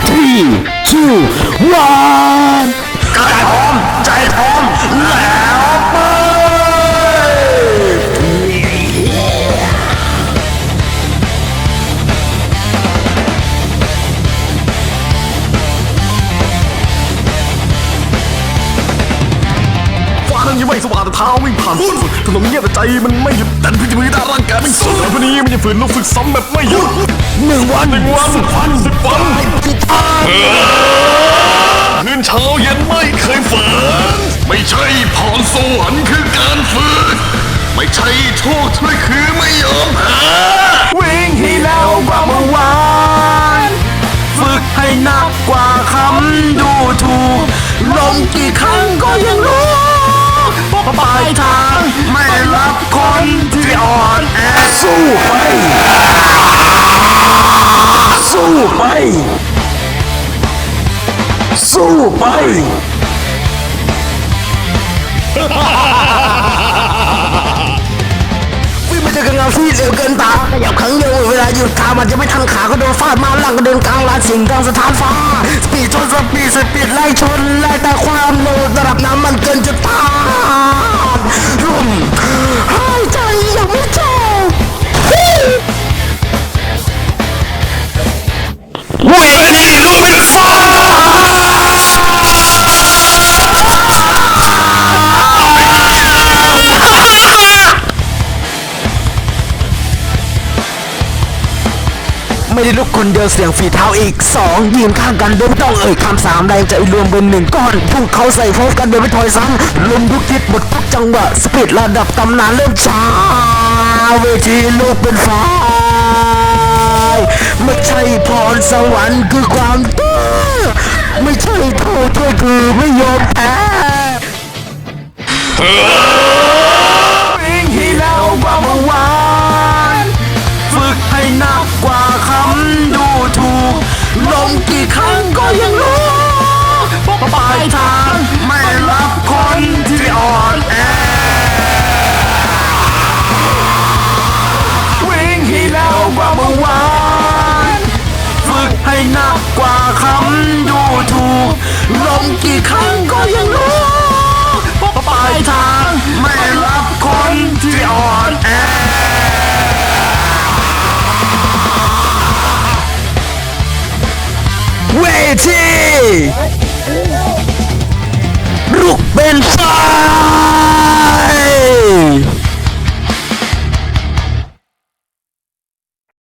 three two one ฟ้ายังไม่สว่างแต่เท้าวิ่งผ่านฝุ่นถนนเงียบแต่ใจมันไม่หยุดดันพิจิตรด้านร่างกายมันสุดแล้วพนี้มันจะฝืนลูกฝึกซ้ำแบบไม่หยุดหนึ่งวันหนึ่งวันสิบวันสิบวันพิธาคืนเช้าเย็นไม่เคยฝืนไม่ใช่พรสวรรค์คือการฝึกไม่ใช่โชคช่วยคือไม่ยอมแพ้วิ่งให้แล้วกว่าเมื่อวานฝึกให้หนักกว่าคำดูถูกลงกี่ครั้งก็ยัง นที่อ่อนแอสู้ไป สู้ไป สู้ไป วิ่งมาเจอกันเงาที่เร็วเกินตาขยับครั้งเดียวเวลาหยุดขามันจะไม่ทันขาก็โดนฟาดมาหลังก็เดินกลางลานสิงกลางสถานฟ้าสปีดชนสปีดสปีดไล่ชนไล่แต่ความเร็วระดับน้ำมันเกินจะตา ไม่ได้ลุกคนเดียวเสียงฝีเท้าอีกสองยืนข้างกันโดยไม่ต้องเอ่ยคำสามแรงใจรวมเป็นหนึ่งก้อน พวกเขาใส่พบกันโดยไม่ถอยซ้ำลุมทุกทิศหมดทุกจังหวะสปีดระดับตำนานเริ่มช้าเวทีลูกเป็นฟ้าไม่ใช่พรสวรรค์คือความตื้อไม่ใช่โทษโทษคือไม่ยอมแพ้ ทีลูกเป็นฟ้า